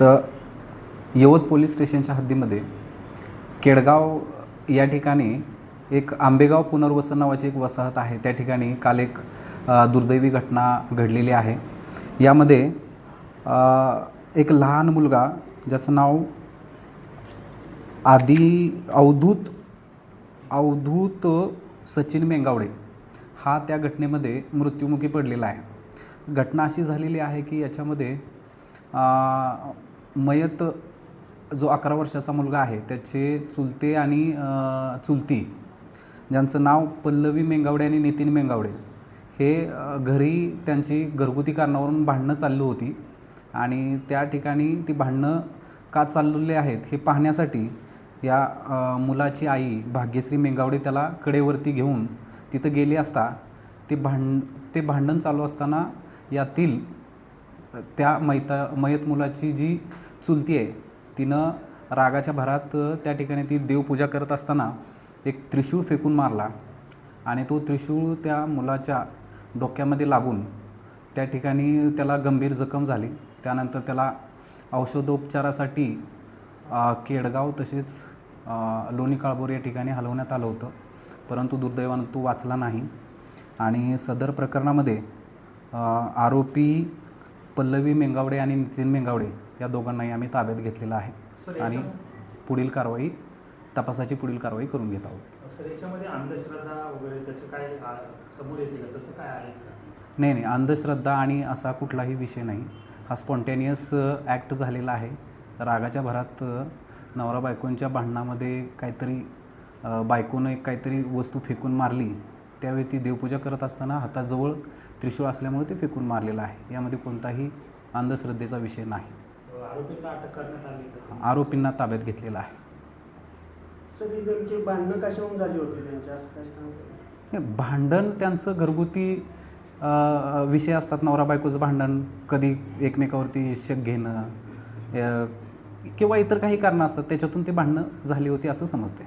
तर यवत पोलीस स्टेशनच्या हद्दीमध्ये केडगाव या ठिकाणी एक आंबेगाव पुनर्वसन नावाची एक वसाहत आहे. त्या ठिकाणी काल एक दुर्दैवी घटना घडलेली आहे. यामध्ये एक लहान मुलगा ज्याचं नाव आदी अवधूत अवधूत सचिन मेंगावडे हा त्या घटनेमध्ये मृत्युमुखी पडलेला आहे. घटना अशी झालेली आहे की याच्यामध्ये मयत जो अकरा वर्षाचा मुलगा आहे त्याचे चुलते आणि चुलती ज्यांचं नाव पल्लवी मेंगावडे आणि नितीन मेंगावडे हे घरी त्यांची घरगुती कारणावरून भांडणं चालली होती. आणि त्या ठिकाणी ती भांडणं का चाललेली आहेत हे पाहण्यासाठी या मुलाची आई भाग्यश्री मेंगावडे त्याला कडेवरती घेऊन तिथं गेली असता ते भांड ते भांडण चालू असताना यातील त्या मैता मयत मुलाची जी चुलती आहे तिनं रागाच्या भरात त्या ठिकाणी ती देवपूजा करत असताना एक त्रिशूळ फेकून मारला आणि तो त्रिशूळ त्या मुलाच्या डोक्यामध्ये लागून त्या ठिकाणी त्याला गंभीर जखम झाली. त्यानंतर त्याला औषधोपचारासाठी केडगाव तसेच लोणी काळभोर या ठिकाणी हलवण्यात आलं होतं. परंतु दुर्दैवानं तो वाचला नाही. आणि सदर प्रकरणामध्ये आरोपी पल्लवी मेंगावडे आणि नितीन मेंगावडे या दोघांनाही आम्ही ताब्यात घेतलेलं आहे. आणि पुढील कारवाई तपासाची पुढील कारवाई करून घेत आहोत. सर याच्यामध्ये अंधश्रद्धा वगैरे त्याचं काय आ, समोर येते का? तसं काय आहे का? नाही नाही अंधश्रद्धा आणि असा कुठलाही विषय नाही. हा स्पॉन्टेनियस ॲक्ट झालेला आहे. रागाच्या भरात नवरा बायकोंच्या भांडणामध्ये काहीतरी बायकोनं एक काहीतरी वस्तू फेकून मारली त्यावेळी ती देवपूजा करत असताना हाताजवळ त्रिशूळ असल्यामुळे ते फेकून मारलेलं आहे. यामध्ये कोणताही अंधश्रद्धेचा विषय नाही. आरोपींना अटक करण्यात आली आरोपींना ताब्यात घेतलेला आहे. ही भांडणं कशाहून झाली होती त्यांच्या असं काही सांगता हे भांडण त्यांचं घरगुती विषय असतात. नवरा बायकोचं भांडण कधी एकमेकावरती शक घेणं किंवा इतर काही कारणं असतात. त्याच्यातून ते भांडणं झाली होती असं समजते